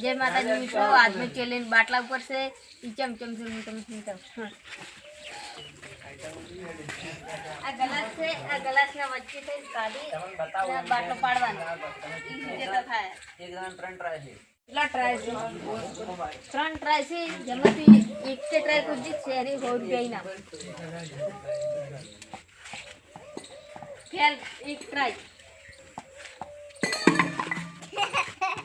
જય માતાજી મિત્રો આજનો ચેલેન્જ બાટલા ઉપર છે ઈ ચમ ચમ ચમ ચમ ચમ ચમ આ ગલાસ છે આ ગલાસના વચ્ચે થઈ કાઢી અને આ બાટલો પાડવાનો ઈ રીતે થાય કેટલા ટ્રાય છે ત્રણ ટ્રાય છે જેમાંથી એક કે ટ્રાય કોઈ જીતશે એની સો રૂપિયા ઇનામ ફેલ એક ટ્રાય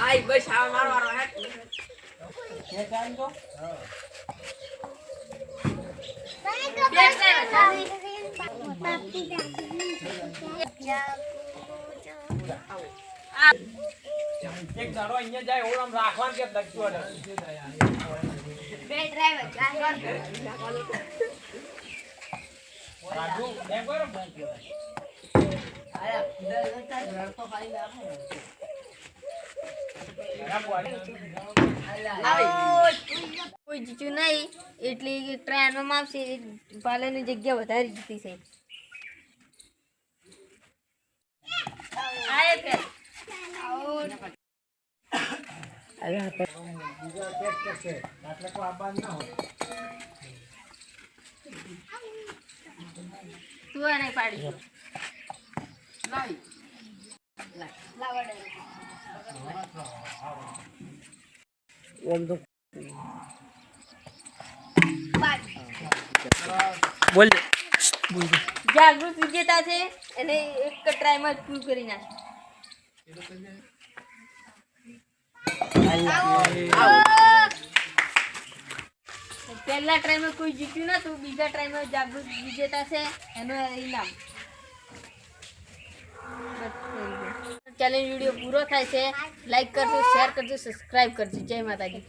આઈ બસ આ મારો વારો હેટ બે ટ્રાય આ એક અહીંયા જાય ઓળ આમ રાખવાનું કે દક્ષુ કોઈ જીત્યું નહીં એટલે ટ્રેનમાં આવશે પાલનની જગ્યા વધારે જીતી છે આય ફેલ તું એને પાડી બોલ. જાગૃત વિજેતા છે, એને એક ટ્રાયમાં જ પૂરું કરી નાખે. પહેલા ટ્રાયમાં કોઈ જીત્યું નતું, બીજા ટ્રાયમાં જાગૃત વિજેતા છે, એનો ઇનામ. ચેલેન્જ વીડિયો પૂરો થાય છે. લાઈક કરજો શેર કરજો સબસ્ક્રાઈબ કરજો. જય માતાજી.